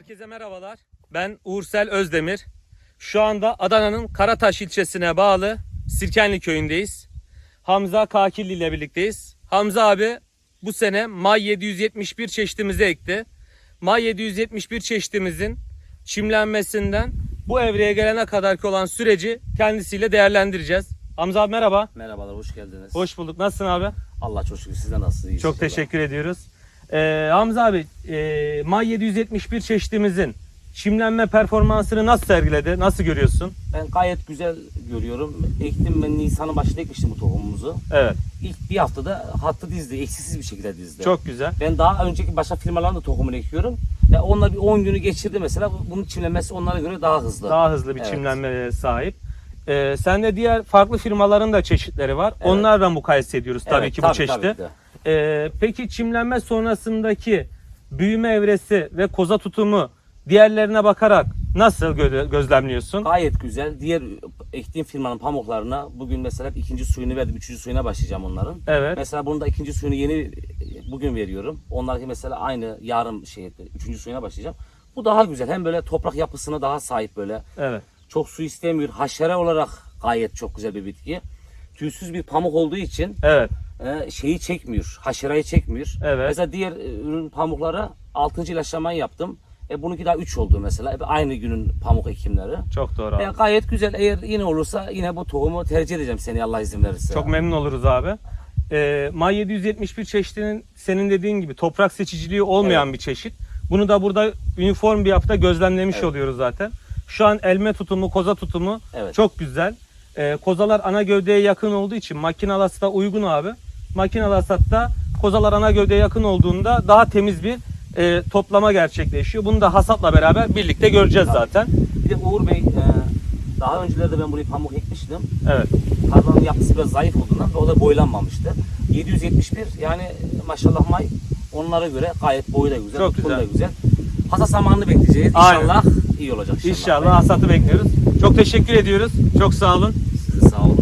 Herkese merhabalar. Ben Uğursel Özdemir. Şu anda Adana'nın Karataş ilçesine bağlı Sirkenli köyündeyiz. Hamza Kakilli ile birlikteyiz. Hamza abi bu sene May 771 çeşitimizi ekti. May 771 çeşitimizin çimlenmesinden bu evreye gelene kadarki olan süreci kendisiyle değerlendireceğiz. Hamza abi merhaba. Merhabalar, hoş geldiniz. Hoş bulduk. Nasılsın abi? Allah çok şükür. Sizden nasılsınız? İyisiniz Çok inşallah. teşekkür ediyoruz. Ee, Hamza abi, e, May 771 çeşitimizin çimlenme performansını nasıl sergiledi? Nasıl görüyorsun? Ben gayet güzel görüyorum. Ektim ben Nisan'ın başında ekmiştim bu tohumumuzu. Evet, İlk bir haftada hattı dizdi, eksiksiz bir şekilde dizdi. çok güzel. Ben daha önceki başka firmaların da tohumunu ekiyorum. Ya onlar bir 10 günü geçirdi mesela. Bu- Bunun çimlenmesi onlara göre daha hızlı. Daha hızlı bir Evet. çimlenmeye sahip. Ee, sende diğer farklı firmaların da çeşitleri var. Onlarla mukayese ediyoruz tabii Evet, ki bu çeşidi. tabii ki Ee, peki çimlenme sonrasındaki büyüme evresi ve koza tutumu diğerlerine bakarak nasıl gö- gözlemliyorsun? Gayet güzel. Diğer ektiğim firmanın pamuklarına bugün mesela ikinci suyunu verdim. Üçüncü suyuna başlayacağım onların. Evet. Mesela bunun da ikinci suyunu yeni bugün veriyorum. Onlarki mesela aynı yarın şey üçüncü suyuna başlayacağım. Bu daha güzel. Hem böyle toprak yapısına daha sahip böyle. Evet. Çok su istemiyor. Haşere olarak gayet çok güzel bir bitki. Tüysüz bir pamuk olduğu için Evet. E, şeyi çekmiyor. Haşereyi çekmiyor. Evet. Mesela diğer e, ürün pamuklara 6. ilaçlamayı yaptım. E bununki daha 3 oldu mesela. E, aynı günün pamuk ekimleri. Çok doğru abi. E, gayet güzel. Eğer yine olursa yine bu tohumu tercih edeceğim seni Allah izin verirse. Çok memnun oluruz abi. Ee, May 771 çeşidinin senin dediğin gibi toprak seçiciliği olmayan Evet. bir çeşit. Bunu da burada uniform bir yapıda gözlemlemiş Evet. oluyoruz zaten. Şu an elme tutumu, koza tutumu Evet. çok güzel. Ee, kozalar ana gövdeye yakın olduğu için makinalı hasata uygun abi. Makinalı hasatta kozalar ana gövdeye yakın olduğunda daha temiz bir e, toplama gerçekleşiyor. Bunu da hasatla beraber birlikte göreceğiz zaten. Bir de Uğur Bey e, daha öncelerde ben burayı pamuk ekmiştim. Evet. Tarlanın yapısı biraz zayıf olduğundan o da boylanmamıştı. 771 yani maşallah may onlara göre gayet boyu da güzel, Çok güzel. da güzel. Hasat zamanını bekleyeceğiz. Aynen. İnşallah iyi olacak. İnşallah hasatı bekliyoruz. Çok teşekkür ediyoruz. Çok sağ olun. Sizi sağ olun.